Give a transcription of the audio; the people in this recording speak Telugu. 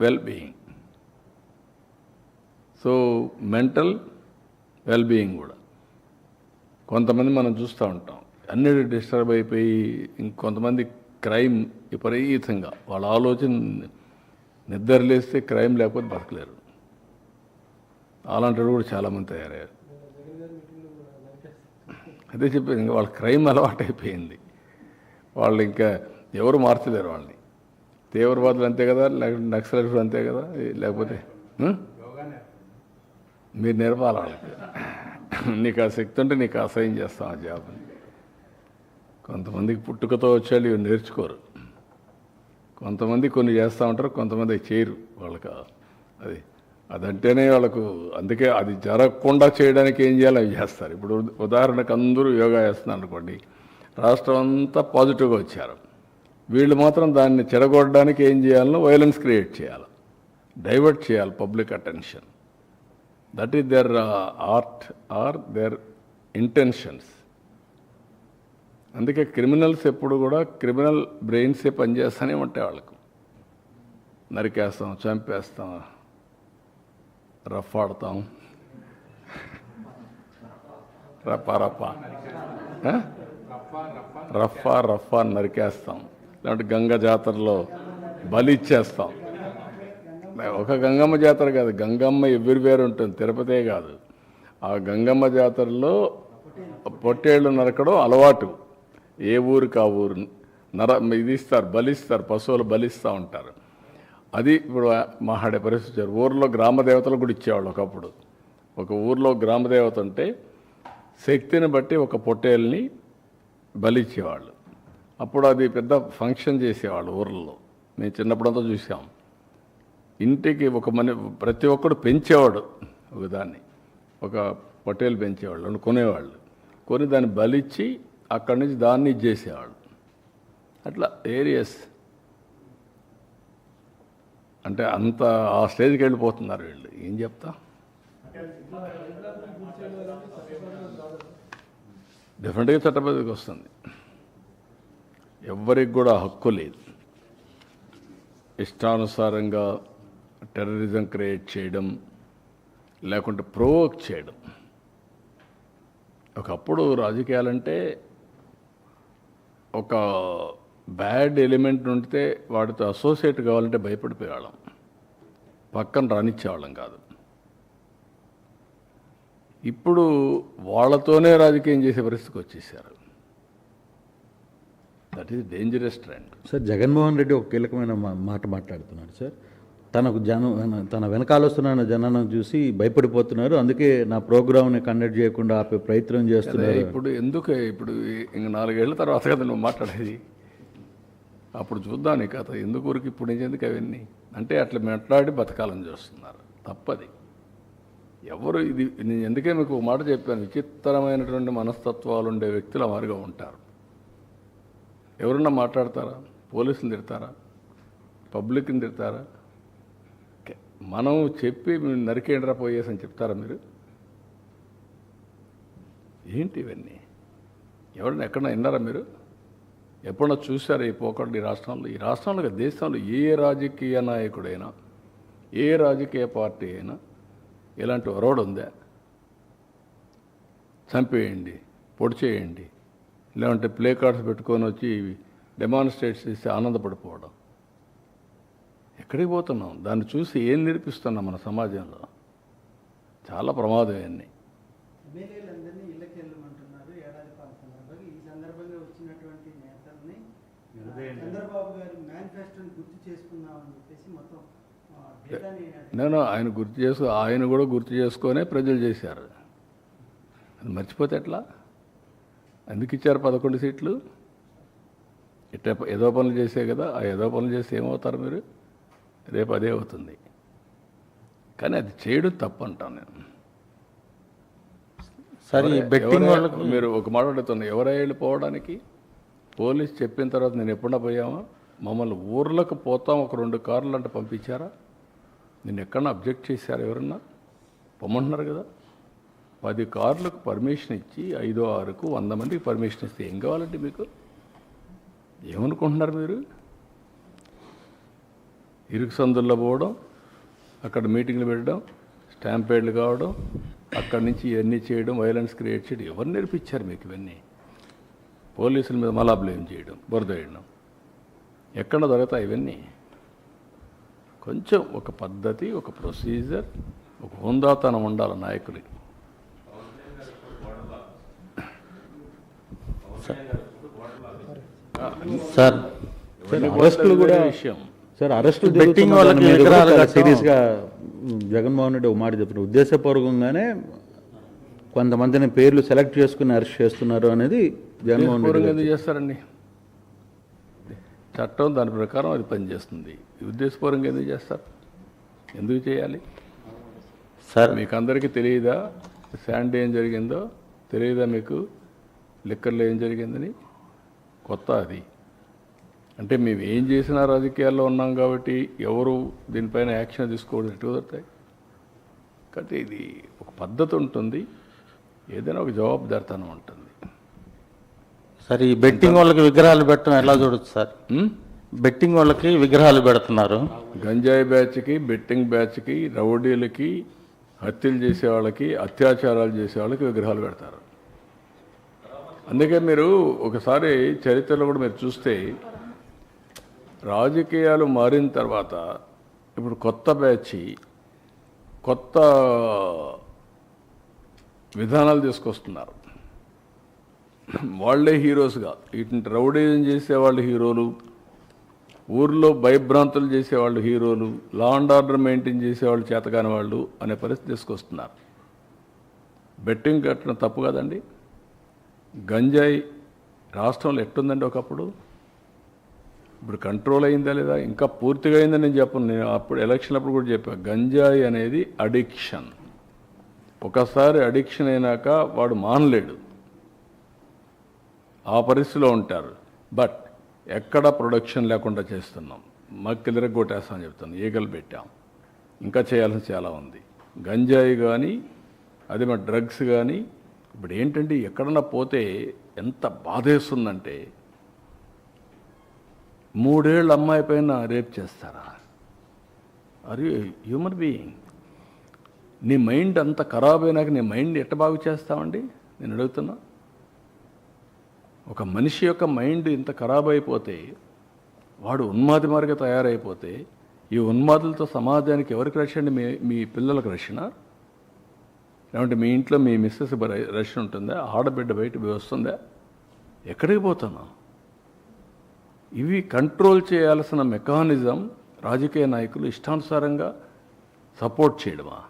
Well being so mental well being కూడా. కొంతమంది మనం చూస్తూ ఉంటాం. అన్ని డిస్టర్బ్ అయిపోయి ఇంకొంతమంది క్రైమ్ విపరీతంగా వాళ్ళ ఆలోచన నిద్ర లేస్తే క్రైమ్ లేకపోతే బతకలేరు. అలాంటి కూడా చాలామంది తయారయ్యారు. అదే చెప్పేది ఇంకా వాళ్ళ క్రైమ్ అలవాటు అయిపోయింది వాళ్ళు ఇంకా ఎవరు మార్చలేరు వాళ్ళని. తీవ్రవాదులు అంతే కదా లేకపోతే నక్సలైట్లు అంతే కదా లేకపోతే మీరు నేర్పాలి వాళ్ళకి. నీకు ఆ శక్తి ఉంటే నీకు అసహ్యం చేస్తాం ఆ జాబ్ని. కొంతమందికి పుట్టుకతో వచ్చేళ్ళు ఇవి నేర్చుకోరు. కొంతమంది కొన్ని చేస్తూ ఉంటారు కొంతమంది చేయరు వాళ్ళకి. అది అదంటేనే వాళ్ళకు అందుకే అది జరగకుండా చేయడానికి ఏం చేయాలో అవి చేస్తారు. ఇప్పుడు ఉదాహరణకు అందరూ యోగా చేస్తున్నారు అనుకోండి రాష్ట్రం అంతా పాజిటివ్గా వచ్చారు. వీళ్ళు మాత్రం దాన్ని చెడగొట్టడానికి ఏం చేయాలనో వైలెన్స్ క్రియేట్ చేయాలి. డైవర్ట్ చేయాలి public attention that is their art or their intentions అందుకే క్రిమినల్స్ ఎప్పుడు కూడా క్రిమినల్ బ్రెయిన్సే పనిచేస్తూనే ఉంటాయి వాళ్ళకు. నరికేస్తాం చంపేస్తాం రఫ్ ఆడతాం రఫా రఫా ఆ? రఫా రఫా అని నరికేస్తాం. లేకుంటే గంగ జాతరలో బలి ఇచ్చేస్తాం. ఒక గంగమ్మ జాతర కాదు గంగమ్మ ఎవ్రీవేర్ ఉంటుంది తిరుపతే కాదు. ఆ గంగమ్మ జాతరలో పొట్టేళ్ళు నరకడం అలవాటు. ఏ ఊరికి ఆ ఊరు నర ఇది ఇస్తారు బలిస్తారు పశువులు బలిస్తూ ఉంటారు. అది ఇప్పుడు మహాడే పరిస్థితి ఊర్లో గ్రామ దేవతలు కూడా ఇచ్చేవాళ్ళు ఒకప్పుడు. ఒక ఊర్లో గ్రామ దేవత ఉంటే శక్తిని బట్టి ఒక పొట్టేల్ని బలిచ్చేవాళ్ళు అప్పుడు అది పెద్ద ఫంక్షన్ చేసేవాళ్ళు ఊర్లలో మేము చిన్నప్పుడంతా చూసాం. ఇంటికి ఒక మన ప్రతి ఒక్కడు పెంచేవాడు ఒక దాన్ని. ఒక పొట్టేలు పెంచేవాళ్ళు కొనేవాళ్ళు. కొని దాన్ని బలిచ్చి అక్కడి నుంచి దాన్ని ఇచ్చేసేవాళ్ళు. అట్లా ఏరియస్. అంటే అంత ఆ స్టేజ్కి వెళ్ళిపోతున్నారు వీళ్ళు. ఏం చెప్తా? డెఫినెట్గా చట్టపతికి వస్తుంది. ఎవ్వరికి కూడా హక్కు లేదు. ఇష్టానుసారంగా టెర్రరిజం క్రియేట్ చేయడం లేకుంటే ప్రోవోక్ చేయడం. ఒకప్పుడు రాజకీయాలంటే ఒక బ్యాడ్ ఎలిమెంట్ ఉంటే వాటితో అసోసియేట్ కావాలంటే భయపడిపోయేవాళ్ళం. పక్కన రానిచ్చేవాళ్ళం కాదు. ఇప్పుడు వాళ్ళతోనే రాజకీయం చేసే పరిస్థితికి వచ్చేసారు. That is dangerous trend sir Jaganmohan Reddy ఒక కీలకమైన మాట మాట్లాడుతున్నాడు సార్ తనకు జనం తన వెనకాల వస్తున్న జనాన్ని చూసి భయపడిపోతున్నారు. అందుకే నా ప్రోగ్రామ్ని కండక్ట్ చేయకుండా ఆపే ప్రయత్నం చేస్తున్నారు. ఇప్పుడు ఎందుకు ఇప్పుడు ఇంక నాలుగేళ్ళ తర్వాత కదా నువ్వు మాట్లాడేది? అప్పుడు చూద్దాం నీ కథ. ఎందుకు ఊరికి ఇప్పుడు నుంచి ఎందుకు అవన్నీ? అంటే అట్లా మాట్లాడి బతకాలని చూస్తున్నారు. తప్పది. ఎవరు ఇది నేను ఎందుకే మీకు మాట చెప్పాను? విచిత్రమైనటువంటి మనస్తత్వాలు ఉండే వ్యక్తులు మారుగా ఉంటారు. ఎవరన్నా మాట్లాడతారా? పోలీసులు తిడతారా? పబ్లిక్ని తిడతారా? మనం చెప్పి మీరు నరికేండ్రా పోయేసి అని చెప్తారా మీరు? ఏంటి ఇవన్నీ? ఎవరన్నా ఎక్కడన్నా విన్నారా మీరు? ఎప్పుడన్నా చూసారా ఈ పోకళ్ళు ఈ రాష్ట్రంలో? ఈ రాష్ట్రంలో దేశంలో ఏ రాజకీయ నాయకుడైనా ఏ రాజకీయ పార్టీ అయినా ఇలాంటి ఒరవడు ఉందా? చంపేయండి పొడిచేయండి. లేదంటే ప్లే కార్డ్స్ పెట్టుకొని వచ్చి డెమాన్స్ట్రేట్స్ చేసి ఆనందపడిపోవడం. ఎక్కడికి పోతున్నాం? దాన్ని చూసి ఏం నేర్పిస్తున్నాం మన సమాజంలో? చాలా ప్రమాదం ఇవన్నీ. నేను ఆయన గుర్తు చేసుకో ఆయన కూడా గుర్తు చేసుకొనే ప్రజలు చేశారు. అది మర్చిపోతే ఎట్లా? ఎందుకు ఇచ్చారు పదకొండు సీట్లు. ఇట్ట ఏదో పనులు చేసే కదా ఆ ఏదో పనులు చేస్తే ఏమవుతారు మీరు? రేపు అదే అవుతుంది. కానీ అది చేయడం తప్పు అంటాను నేను. సార్ బెట్టింగ్ వాళ్ళకు మీరు ఒక మాట అడుగుతున్నా ఎవరై వెళ్ళిపోవడానికి? పోలీస్ చెప్పిన తర్వాత నేను ఎప్పుడన్నా పోయామా? మమ్మల్ని ఊర్లకు పోతాం ఒక రెండు కార్లు అంటే పంపించారా? నేను ఎక్కడన్నా అబ్జెక్ట్ చేశారా ఎవరన్నా? పొమ్మంటున్నారు కదా. పది కార్లకు పర్మిషన్ ఇచ్చి ఐదో ఆరుకు వంద మందికి పర్మిషన్ ఇస్తే ఏం కావాలండి మీకు? ఏమనుకుంటున్నారు మీరు? ఇరుకు సందుల్లో పోవడం అక్కడ మీటింగ్లు పెట్టడం స్టాంపేడ్లు కావడం అక్కడి నుంచి ఇవన్నీ చేయడం వైలెన్స్ క్రియేట్ చేయడం ఎవరు నేర్పించారు మీకు ఇవన్నీ? పోలీసుల మీద మళ్ళా బ్లేమ్ చేయడం బురద వేయడం. ఎక్కడ దొరుకుతాయి ఇవన్నీ? కొంచెం ఒక పద్ధతి ఒక ప్రొసీజర్ ఒక హుందాతనం ఉండాలి నాయకుడికి సార్ సార్ అరెస్టులు కూడా విషయం. సార్ అరెస్టులు Betting వాళ్ళకి. సీరియస్గా జగన్మోహన్ రెడ్డి ఒక మాట చెప్పిన ఉద్దేశపూర్వకంగానే కొంతమందిని పేర్లు సెలెక్ట్ చేసుకుని అరెస్ట్ చేస్తున్నారు అనేది జగన్మోహన్ రెడ్డి చేస్తారండి? చట్టం దాని ప్రకారం అది పనిచేస్తుంది. ఉద్దేశపూర్వకంగా ఎందుకు చేస్తారు? ఎందుకు చేయాలి? సార్ మీకు అందరికీ తెలియదా? శాండ్ ఏం జరిగిందో? తెలియదా మీకు? లిక్కర్లో ఏం జరిగిందని? కొత్త అది. అంటే మేము ఏం చేసినా రాజకీయాల్లో ఉన్నాం కాబట్టి ఎవరు దీనిపైన యాక్షన్ తీసుకోవడం ఎటు కుదురుతాయి? కాబట్టి ఇది ఒక పద్ధతి ఉంటుంది. ఏదైనా ఒక జవాబుదారితనం ఉంటుంది. సార్ ఈ బెట్టింగ్ వాళ్ళకి విగ్రహాలు పెట్టడం ఎలా చూడొచ్చు సార్? బెట్టింగ్ వాళ్ళకి విగ్రహాలు పెడుతున్నారు. గంజాయి బ్యాచ్కి బెట్టింగ్ బ్యాచ్కి రౌడీలకి హత్యలు చేసే వాళ్ళకి అత్యాచారాలు చేసే వాళ్ళకి విగ్రహాలు పెడతారు. అందుకే మీరు ఒకసారి చరిత్రలో కూడా మీరు చూస్తే రాజకీయాలు మారిన తర్వాత ఇప్పుడు కొత్త బ్యాచ్ కొత్త విధానాలు తీసుకొస్తున్నారు. వాళ్ళే హీరోస్గా. ఇటు రౌడీజం చేసేవాళ్ళు హీరోలు ఊర్లో భయభ్రాంతులు చేసేవాళ్ళు హీరోలు లా అండ్ ఆర్డర్ మెయింటైన్ చేసేవాళ్ళు చేతకాని వాళ్ళు అనే పరిస్థితి తీసుకొస్తున్నారు. బెట్టింగ్ కట్టడం తప్పు కదండి. గంజాయి రాష్ట్రంలో ఎట్టుందండి ఒకప్పుడు? ఇప్పుడు కంట్రోల్ అయిందా లేదా? ఇంకా పూర్తిగా అయిందని నేను చెప్పను. నేను అప్పుడు ఎలక్షన్ అప్పుడు కూడా చెప్పాను గంజాయి అనేది అడిక్షన్ ఒకసారి అడిక్షన్ అయినాక వాడు మానలేడు. ఆ పరిస్థితిలో ఉంటారు. బట్ ఎక్కడ ప్రొడక్షన్ లేకుండా చేస్తున్నాం. మాకు కొట్టేస్తామని చెప్తాను ఈగలు పెట్టాం. ఇంకా చేయాల్సిన చాలా ఉంది. గంజాయి కానీ అదే మా డ్రగ్స్ కానీ ఇప్పుడు ఏంటంటే ఎక్కడన్నా పోతే ఎంత బాధేస్తుందంటే మూడేళ్ళ అమ్మాయి పైన రేప్ చేస్తారా? అరే హ్యూమన్ బీయింగ్ నీ మైండ్ అంత ఖరాబ్ అయినాక నీ మైండ్ ఎట్ట బాగు చేస్తామండి నేను అడుగుతున్నా. ఒక మనిషి యొక్క మైండ్ ఇంత ఖరాబ్ అయిపోతే వాడు ఉన్మాది మార్గ తయారైపోతే ఈ ఉన్మాదులతో సమాజానికి ఎవరికి రక్షణ మీ మీ పిల్లలకు రక్షణ? లేదంటే మీ ఇంట్లో మీ మిస్సెస్ రష్ ఉంటుందా? ఆడబిడ్డ బయట వస్తుందా? ఎక్కడికి పోతాను? ఇవి కంట్రోల్ చేయాల్సిన మెకానిజం రాజకీయ నాయకులు ఇష్టానుసారంగా సపోర్ట్ చేయడమా?